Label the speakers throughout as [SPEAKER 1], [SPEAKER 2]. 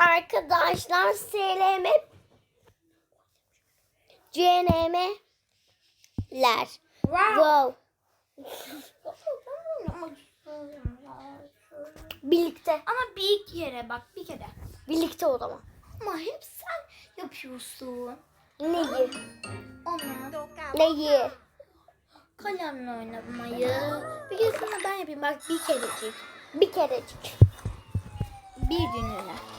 [SPEAKER 1] Arkadaşlar SLM CNM'ler. Wow. Birlikte.
[SPEAKER 2] Ama bir kere bak bir kere.
[SPEAKER 1] Birlikte o zaman.
[SPEAKER 2] Ama hep sen yapıyorsun.
[SPEAKER 1] Neyi?
[SPEAKER 2] Onu
[SPEAKER 1] Neyi?
[SPEAKER 2] kalemle oynamayı. Bir keresinde ben yapayım bak bir kerecik.
[SPEAKER 1] Bir kerecik.
[SPEAKER 2] Bir gününe.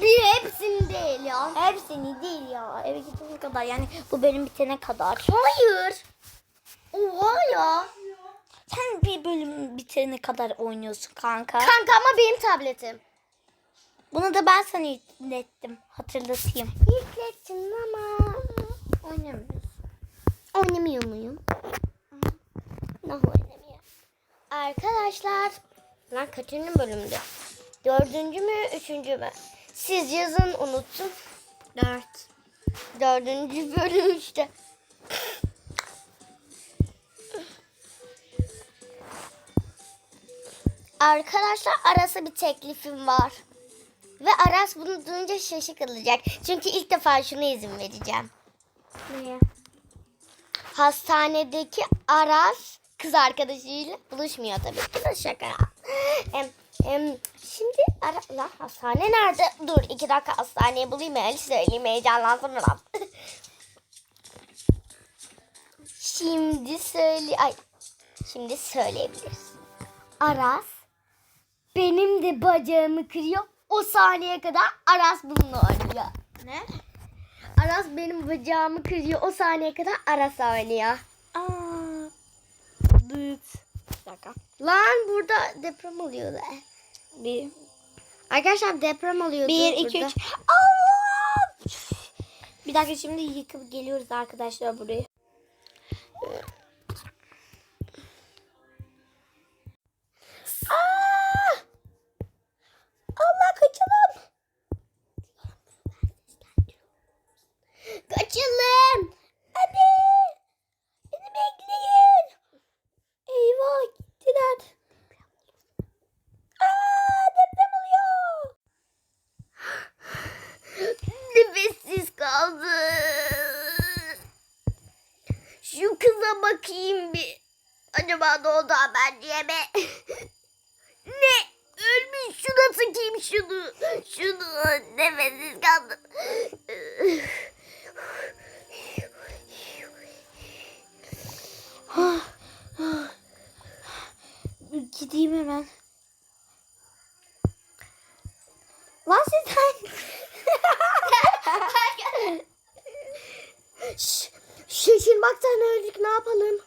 [SPEAKER 1] Bir hepsini değil ya.
[SPEAKER 2] Hepsini değil ya. Eve gidene kadar yani bu benim bitene kadar.
[SPEAKER 1] Hayır. Oha ya.
[SPEAKER 2] Sen bir bölüm bitene kadar oynuyorsun kanka.
[SPEAKER 1] Kanka ama benim tabletim.
[SPEAKER 2] Bunu da ben sana yüklettim. Hatırlatayım.
[SPEAKER 1] Yüklettin ama
[SPEAKER 2] Oynamıyorsun.
[SPEAKER 1] oynamıyor muyum? Nasıl oynamıyor? Arkadaşlar. Lan kaçıncı bölümde? Dördüncü mü, üçüncü mü? Siz yazın unuttum.
[SPEAKER 2] Dört.
[SPEAKER 1] Dördüncü bölüm işte. Arkadaşlar Aras'a bir teklifim var. Ve Aras bunu duyunca şaşı kalacak. Çünkü ilk defa şuna izin vereceğim.
[SPEAKER 2] Niye?
[SPEAKER 1] Hastanedeki Aras kız arkadaşıyla buluşmuyor tabii ki de şaka. Şimdi ara, lan hastane nerede? Dur iki dakika hastaneyi bulayım öyle söyleyeyim heyecanlansın biraz. şimdi söyle ay şimdi söyleyebiliriz. Aras benim de bacağımı kırıyor. O saniye kadar Aras bununla oynuyor.
[SPEAKER 2] Ne?
[SPEAKER 1] Aras benim bacağımı kırıyor. O saniye kadar Aras oynuyor.
[SPEAKER 2] Aa. Dıt.
[SPEAKER 1] Lan burada deprem oluyor da.
[SPEAKER 2] Bir.
[SPEAKER 1] Arkadaşlar deprem oluyor.
[SPEAKER 2] Bir, iki, üç. Allah! Bir dakika şimdi yıkıp geliyoruz arkadaşlar buraya. Aa! Allah kaçalım.
[SPEAKER 1] Kaçalım.
[SPEAKER 2] Hadi. Beni bekleyin. Eyvah gittiler. Aa, deprem oluyor.
[SPEAKER 1] Nefessiz kaldı. Şu kıza bakayım bir. Acaba ne oldu haberciye mi? ne? Ölmüş. Şuna sıkayım şunu. Şunu. Nefessiz kaldım.
[SPEAKER 2] Gideyim hemen. Lan.
[SPEAKER 1] Şş, Şaşırmaktan öldük ne yapalım?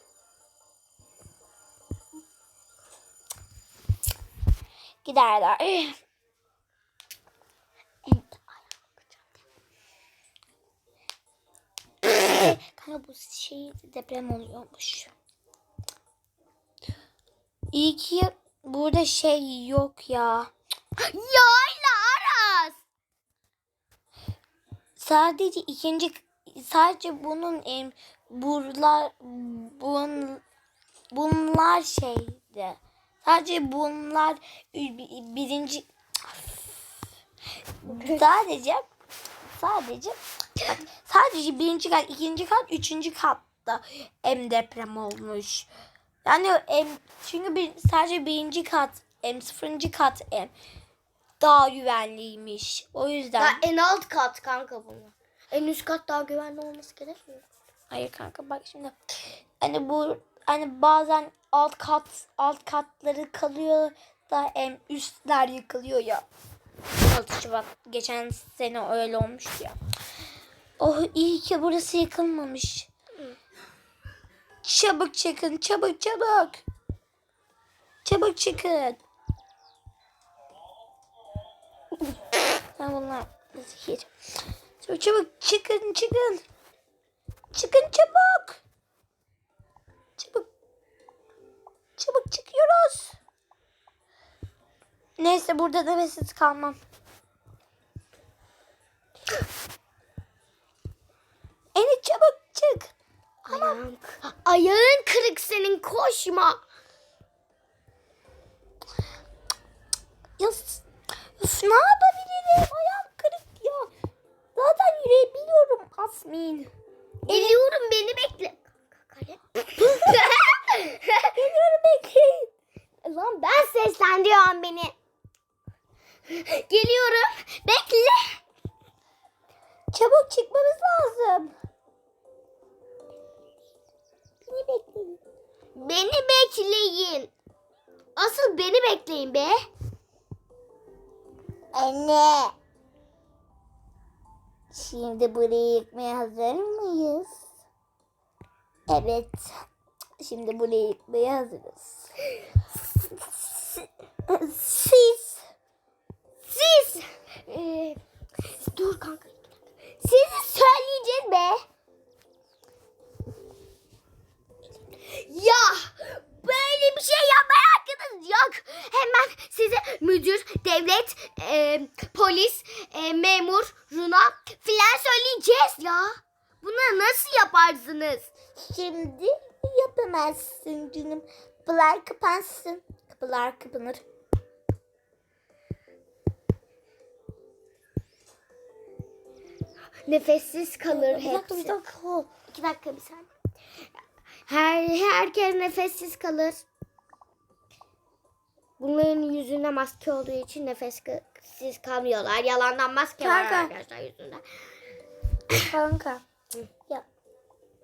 [SPEAKER 2] Giderler. Kanka bu şey deprem oluyormuş. İyi ki burada şey yok ya.
[SPEAKER 1] Yayla Aras.
[SPEAKER 2] Sadece ikinci sadece bunun em, buralar bun, bunlar şeydi. Sadece bunlar bi- birinci sadece sadece bak, sadece birinci kat, ikinci kat, üçüncü katta em deprem olmuş. Yani em, çünkü bir, sadece birinci kat, em, sıfırıncı kat em, daha güvenliymiş. O yüzden.
[SPEAKER 1] Ya en alt kat kanka bunlar. En üst kat daha güvenli olması gerekmiyor.
[SPEAKER 2] Hayır kanka bak şimdi. Hani bu hani bazen alt kat alt katları kalıyor da em, üstler yıkılıyor ya. 16 Şubat geçen sene öyle olmuştu ya. Oh iyi ki burası yıkılmamış. Çabuk çıkın çabuk çabuk. Çabuk çıkın. Ha bunlar zehir. Çabuk çabuk çıkın çıkın. Çıkın çabuk. Çabuk. Çabuk çıkıyoruz. Neyse burada nefessiz kalmam.
[SPEAKER 1] ama.
[SPEAKER 2] Ya, ne yapabilirim? Ayağım kırık ya. Zaten yürüyebiliyorum Asmin.
[SPEAKER 1] Geliyorum beni bekle.
[SPEAKER 2] Geliyorum bekleyin.
[SPEAKER 1] Lan ben seslendiriyorum beni. Geliyorum. Bekle.
[SPEAKER 2] Çabuk çıkmamız lazım.
[SPEAKER 1] Beni bekleyin. Beni bekleyin. Asıl beni bekleyin be.
[SPEAKER 2] Anne. Şimdi burayı yıkmaya hazır mıyız? Evet. Şimdi burayı yıkmaya hazırız. Siz.
[SPEAKER 1] Siz. Ee, dur kanka. Sizi söyleyeceğiz be. Ya böyle bir şey yapmaya hakkınız yok. Hemen size müdür, devlet, e, polis, e, memur, runa filan söyleyeceğiz ya. Bunu nasıl yaparsınız?
[SPEAKER 2] Şimdi yapamazsın canım. Kapılar kapansın. Kapılar kapanır.
[SPEAKER 1] Nefessiz kalır
[SPEAKER 2] Bir dakika bir
[SPEAKER 1] hepsi.
[SPEAKER 2] dakika.
[SPEAKER 1] İki dakika bir saniye. Her, herkes nefessiz kalır. Bunların yüzünde maske olduğu için nefessiz kalmıyorlar. Yalandan maske var
[SPEAKER 2] Kanka.
[SPEAKER 1] arkadaşlar yüzünde.
[SPEAKER 2] Kanka. Ya.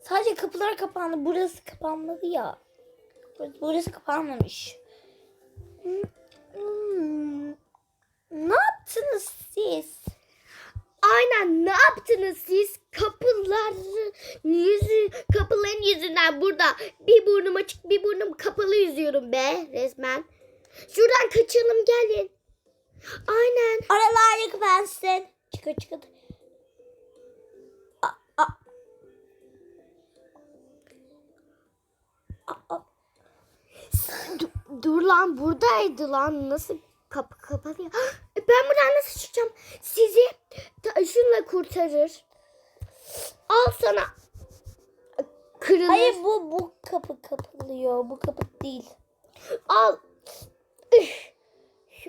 [SPEAKER 2] Sadece kapılar kapandı. Burası kapanmadı ya. Burası, kapanmamış. Hmm. Ne yaptınız siz?
[SPEAKER 1] Aynen ne yaptınız siz? Kapıların yüzü, kapıların yüzünden burada bir burnum açık bir burnum kapalı yüzüyorum be resmen. Şuradan kaçalım gelin. Aynen.
[SPEAKER 2] Aralar kapansın. Çıkın çıkın.
[SPEAKER 1] Du- dur lan buradaydı lan. Nasıl kapı kapalı ya? E, Ben buradan nasıl çıkacağım? Sizi ta- şunla kurtarır. Al sana. Kırılır.
[SPEAKER 2] Hayır bu bu kapı kapılıyor. Bu kapı değil.
[SPEAKER 1] Al.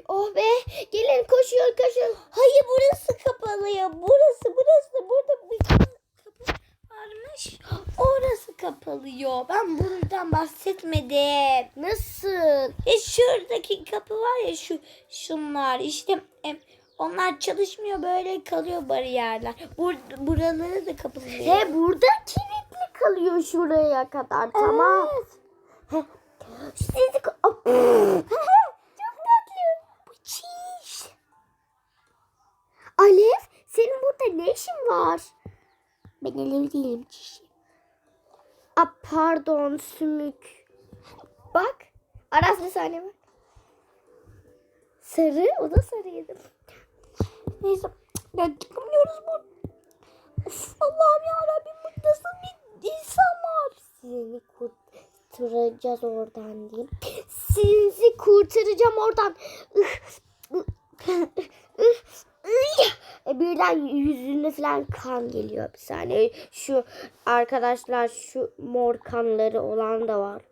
[SPEAKER 1] Oh be. Gelin koşuyor koşun.
[SPEAKER 2] Hayır burası kapalıyor. Burası burası. Burada bir kapı varmış. Orası kapalıyor. Ben buradan bahsetmedim.
[SPEAKER 1] Nasıl?
[SPEAKER 2] E şuradaki kapı var ya şu şunlar işte e, onlar çalışmıyor böyle kalıyor bariyerler. Bur buraları da kapalıyor.
[SPEAKER 1] He burada kilitli kalıyor şuraya kadar. Tamam. He. Sizi senin ne işin var? Ben Alev değilim çiş. A pardon sümük. Bak. Aras bir saniye bak. Sarı o da sarıydı.
[SPEAKER 2] Neyse ya çıkamıyoruz bu. Of, Allah'ım ya Rabbim bu nasıl bir insan var?
[SPEAKER 1] Sizi kurtaracağız oradan diyeyim. Sizi kurtaracağım oradan. E, Birden yüzüne falan kan geliyor bir saniye. Şu arkadaşlar şu mor kanları olan da var.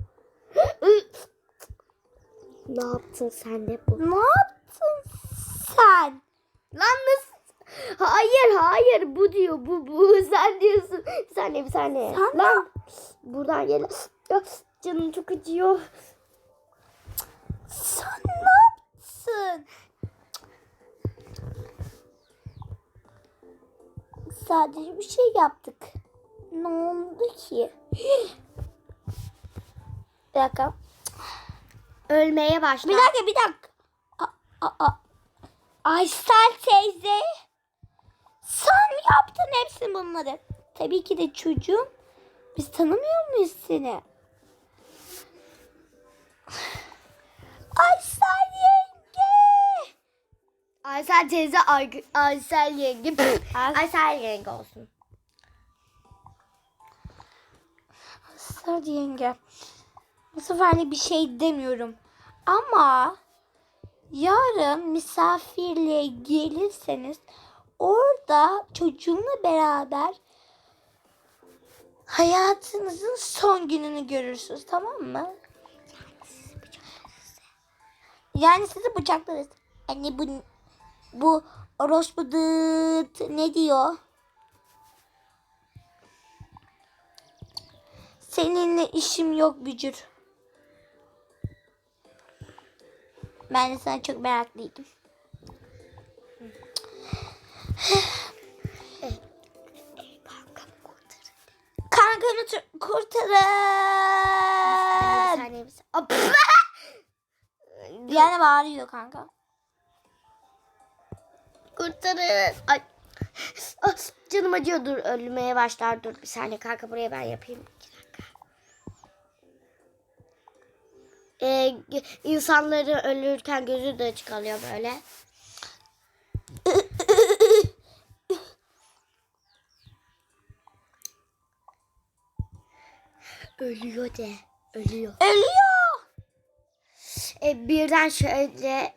[SPEAKER 1] Ne yaptın sen de bu?
[SPEAKER 2] Ne yaptın sen?
[SPEAKER 1] Lan nasıl? Hayır hayır bu diyor bu bu sen diyorsun. Bir saniye bir saniye.
[SPEAKER 2] Sen
[SPEAKER 1] Lan buradan gel. Canım çok acıyor.
[SPEAKER 2] Sen ne yaptın? Sadece bir şey yaptık. Ne oldu ki? Bir dakika.
[SPEAKER 1] Ölmeye başla.
[SPEAKER 2] Bir dakika bir dakika. A, a, a. Aysel teyze. Sen mi yaptın hepsini bunları? Tabii ki de çocuğum. Biz tanımıyor muyuz seni? Aysel.
[SPEAKER 1] Aysel teyze Ay- Aysel yenge.
[SPEAKER 2] Ay-
[SPEAKER 1] Aysel yenge olsun.
[SPEAKER 2] Aysel yenge. Bu seferlik bir şey demiyorum. Ama yarın misafirliğe gelirseniz orada çocuğumla beraber hayatınızın son gününü görürsünüz tamam mı? Yani sizi bıçaklarız. Anne bu bu orospu dıt ne diyor? Seninle işim yok bücür. Ben de sana çok meraklıydım. Kankamı tu-
[SPEAKER 1] Bir
[SPEAKER 2] kurtarın.
[SPEAKER 1] saniye bir saniye. Hop.
[SPEAKER 2] Yani bağırıyor kanka.
[SPEAKER 1] Kurtarın. Ay. Ah, canım acıyor dur ölmeye başlar dur bir saniye kanka buraya ben yapayım. Ee, insanları ölürken gözü de açık kalıyor böyle. Ölüyor de. Ölüyor.
[SPEAKER 2] Ölüyor.
[SPEAKER 1] E, birden şöyle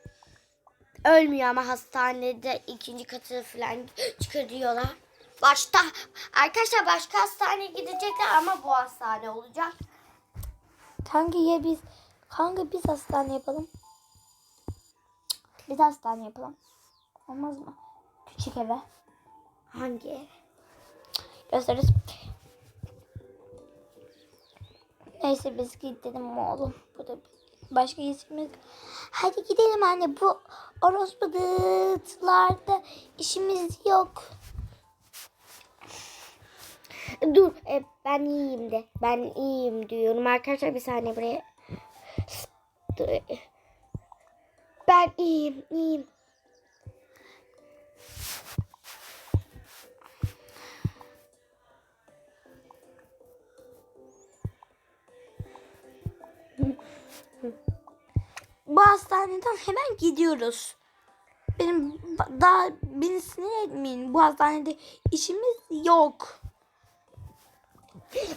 [SPEAKER 1] ölmüyor ama hastanede ikinci katı falan çıkarıyorlar. Başta arkadaşlar başka hastaneye gidecekler ama bu hastane olacak.
[SPEAKER 2] Kanka ya biz kanka biz hastane yapalım. Biz hastane yapalım. Olmaz mı? Küçük eve.
[SPEAKER 1] Hangi ev?
[SPEAKER 2] Gösteririz. Neyse biz gidelim oğlum. Bu da başka ismimiz. Hadi gidelim anne. Bu orospu dıtlarda işimiz yok.
[SPEAKER 1] Dur e, ben iyiyim de. Ben iyiyim diyorum arkadaşlar bir saniye buraya. Ben iyiyim iyiyim.
[SPEAKER 2] Bu hastaneden hemen gidiyoruz. Benim daha beni sinir etmeyin. Bu hastanede işimiz yok.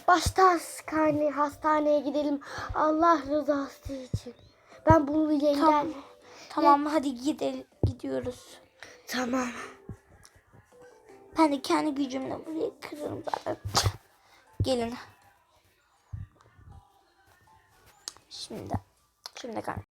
[SPEAKER 1] Başta hastane, hastaneye gidelim. Allah rızası için. Ben bunu yengen.
[SPEAKER 2] Tamam. Tamam hadi gidelim gidiyoruz.
[SPEAKER 1] Tamam.
[SPEAKER 2] Ben de kendi gücümle burayı kırarım zaten. Gelin. Şimdi. Şimdi kanka.